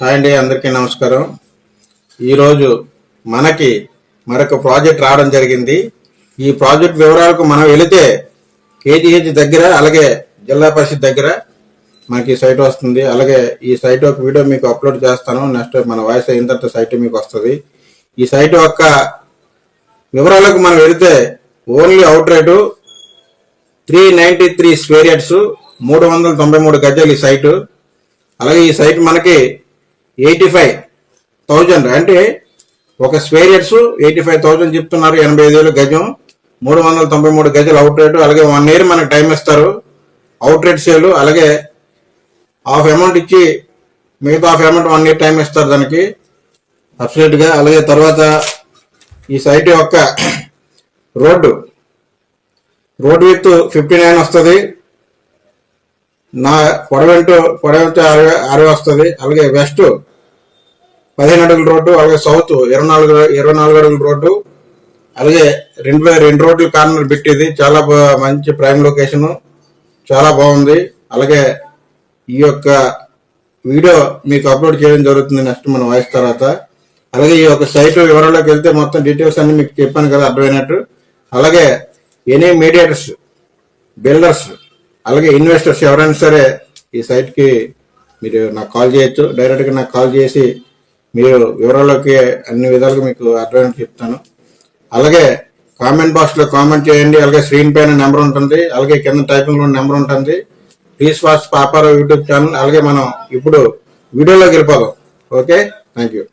Hi అండి అందరికీ నమస్కారం. ఈరోజు మనకి మరొక ప్రాజెక్ట్ రావడం జరిగింది. ఈ ప్రాజెక్ట్ వివరాలకు మనం వెళితే కేజీహెచ్ దగ్గర అలాగే జిల్లా పరిషత్ దగ్గర మనకి సైట్ వస్తుంది. అలాగే ఈ సైట్ ఒక వీడియో మీకు అప్లోడ్ చేస్తాను. నెక్స్ట్ మన వాయిస్ అయిన తర్వాత సైట్ మీకు వస్తుంది. ఈ సైట్ యొక్క వివరాలకు మనం వెళితే only out rate three ninety three square yards మూడు వందల తొంభై మూడు గజాలు ఈ సైటు. అలాగే ఈ సైట్ మనకి ఎయిటీ ఫైవ్ థౌజండ్ అంటే ఒక square yards eighty five thousand చెప్తున్నారు ఎనభై ఐదు వేలు గజం మూడు వందల తొంభై మూడు గజలు అవుట్ రేటు అలాగే వన్ ఇయర్ మనకు టైం ఇస్తారు. అవుట్ రేట్ సేల్ అలాగే హాఫ్ అమౌంట్ ఇచ్చి మిగతా half amount one year time ఇస్తారు దానికి. అబ్సల్యూట్ అలాగే తర్వాత ఈ సైట్ యొక్క road road with fifty nine వస్తుంది. నా పొడవెంటు పొడవెంటు అరవై అరవై వస్తుంది. అలాగే వెస్ట్ పదిహేను అడుగుల రోడ్డు అలాగే సౌత్ ఇరవై నాలుగు ఇరవై నాలుగు అడుగుల రోడ్డు అలాగే రెండు రెండు రోడ్లు కార్నర్ పెట్టేది. చాలా మంచి ప్రైమ్ లొకేషన్ చాలా బాగుంది. అలాగే ఈ యొక్క వీడియో మీకు అప్లోడ్ చేయడం జరుగుతుంది నెక్స్ట్ మనం వాయిస్ తర్వాత. అలాగే ఈ యొక్క సైట్ వివరాల్లోకి వెళ్తే మొత్తం డీటెయిల్స్ అన్ని మీకు చెప్పాను కదా అర్థమైనట్టు. అలాగే ఎనీ మీడియేటర్స్ బిల్డర్స్ అలాగే ఇన్వెస్టర్స్ ఎవరైనా సరే ఈ సైట్కి మీరు నాకు కాల్ చేయొచ్చు. డైరెక్ట్గా నాకు కాల్ చేసి మీరు వివరాల్లోకి అన్ని విధాలుగా మీకు అర్థమైన చెప్తాను. అలాగే కామెంట్ బాక్స్లో కామెంట్ చేయండి. అలాగే స్క్రీన్ పైన నెంబర్ ఉంటుంది. అలాగే కింద టైపింగ్లో నెంబర్ ఉంటుంది. Please watch Paparao YouTube channel అలాగే మనం ఇప్పుడు వీడియోలోకి వెళ్ళిపోదాం. Okay thank you